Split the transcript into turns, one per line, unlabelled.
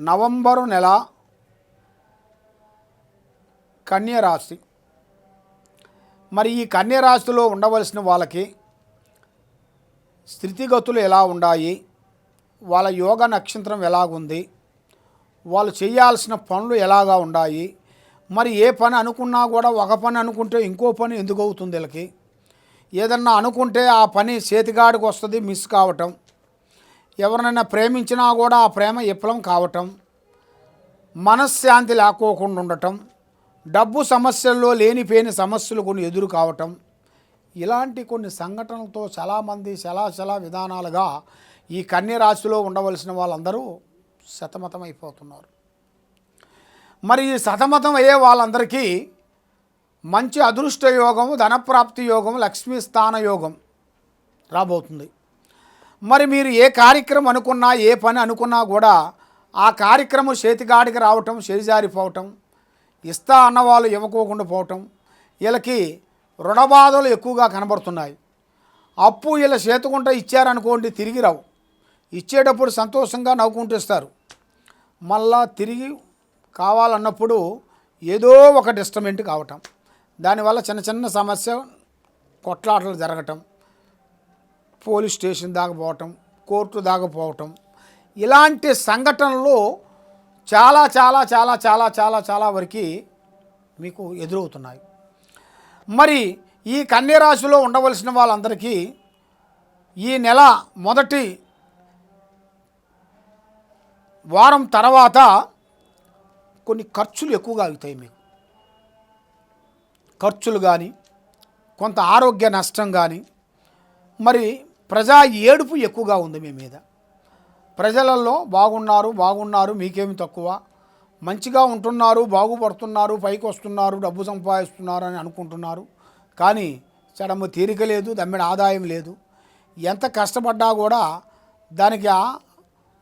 November నెల కన్యరాశి. మరి ఈ కన్యరాశిలో ఉండవలసిన వాళ్ళకి స్థితిగతులు ఎలా ఉన్నాయి వాళ్ళ యోగ నక్షత్రం ఎలాగుంది? వాళ్ళు చేయాల్సిన పనులు ఎలాగా ఉన్నాయి మరి ఏ పని అనుకున్నా కూడా ఒక పని అనుకుంటే ఇంకో పని ఎందుకు అవుతుంది వీళ్ళకి? ఏదన్నా అనుకుంటే ఆ పని చేతిగాడికి వస్తుంది మిస్ కావటం. ఎవరినైనా ప్రేమించినా కూడా ఆ ప్రేమ విఫలం కావటం మనశ్శాంతి లేకోకుండా ఉండటం డబ్బు సమస్యల్లో లేనిపోయిన సమస్యలు కొన్ని ఎదురు కావటం ఇలాంటి కొన్ని సంఘటనలతో చాలామంది శలాశల విధానాలుగా ఈ కన్య రాశిలో ఉండవలసిన వాళ్ళందరూ సతమతమైపోతున్నారు. మరి ఈ సతమతం అయ్యే వాళ్ళందరికీ మంచి అదృష్ట యోగం ధనప్రాప్తి యోగం లక్ష్మీ స్థాన యోగం రాబోతుంది. మరి మీరు ఏ కార్యక్రమం అనుకున్నా ఏ పని అనుకున్నా కూడా ఆ కార్యక్రమం చేతిగాడికి రావటం చేజారిపోవటం ఇస్తా అన్నవాళ్ళు ఇవ్వకోకుండా పోవటం వీళ్ళకి రుణబాధలు ఎక్కువగా కనబడుతున్నాయి. అప్పు వీళ్ళ చేతుకుంటా ఇచ్చారనుకోండి తిరిగి రావు. ఇచ్చేటప్పుడు సంతోషంగా నవ్వుకుంటూ ఇస్తారు మళ్ళా తిరిగి కావాలన్నప్పుడు ఏదో ఒక డిస్టర్మెంట్ కావటం. దానివల్ల చిన్న చిన్న సమస్య కొట్లాటలు జరగటం. పోలీస్ స్టేషన్ దాకా పోవటం కోర్టు దాకా పోవటం ఇలాంటి సంఘటనలు చాలా చాలా చాలా చాలా చాలా చాలా వరకు మీకు ఎదురవుతున్నాయి. మరి ఈ కన్యరాశిలో ఉండవలసిన వాళ్ళందరికీ ఈ నెల మొదటి వారం తర్వాత కొన్ని ఖర్చులు ఎక్కువగా అవుతాయి మీకు. ఖర్చులు కానీ కొంత ఆరోగ్య నష్టం కానీ మరి ప్రజా ఏడుపు ఎక్కువగా ఉంది మీ మీద. ప్రజలలో బాగున్నారు బాగున్నారు మీకేమి తక్కువ. మంచిగా ఉంటున్నారు బాగుపడుతున్నారు పైకి వస్తున్నారు డబ్బు సంపాదిస్తున్నారు అని అనుకుంటున్నారు. కానీ చడమ్మ తీరిక లేదు దమ్మిడ ఆదాయం లేదు. ఎంత కష్టపడ్డా కూడా దానికి ఆ